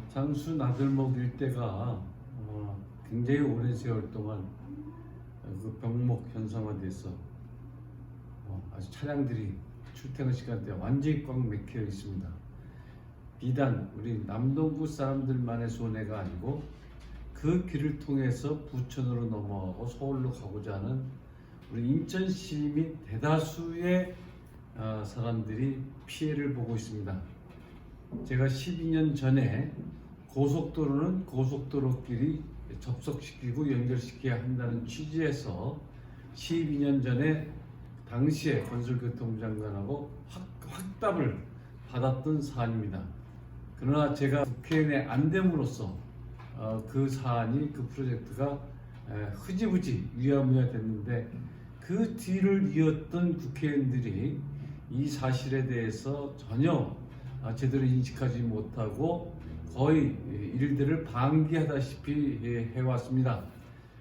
어, 장수 나들목 일대가 어, 굉장히 오랜 세월 동안 어, 그 병목 현상화돼서 어, 아주 차량들이 출퇴근 시간대 완전히 꽉 막혀 있습니다. 비단 우리 남동구 사람들만의 손해가 아니고 그 길을 통해서 부천으로 넘어가고 서울로 가고자 하는 우리 인천 시민 대다수의 어, 사람들이 피해를 보고 있습니다. 제가 12년 전에 고속도로는 고속도로끼리 접속시키고 연결시켜야 한다는 취지에서 12년 전에 당시에 건설교통부 장관하고 확, 확답을 받았던 사안입니다. 그러나 제가 국회의원에 안 됨으로써 어, 그 사안이 그 프로젝트가 에, 흐지부지 위야무야 됐는데 그 뒤를 이었던 국회의원들이 이 사실에 대해서 전혀 아, 제대로 인식하지 못하고 거의 일들을 방기하다시피 예, 해왔습니다.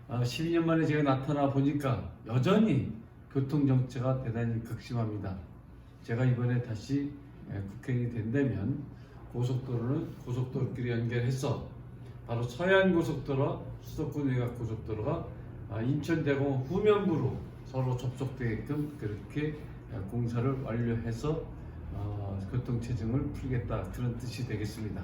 아, 12년 만에 제가 나타나 보니까 여전히 교통 정체가 대단히 극심합니다. 제가 이번에 다시 예, 국회의원이 된다면 고속도로는 고속도로끼리 연결해서 바로 서해안 고속도로, 수도권 외곽 고속도로가 아, 인천대공원 후면부로 서로 접속되게끔 그렇게 아, 공사를 완료해서 어, 교통체증을 풀겠다 그런 뜻이 되겠습니다.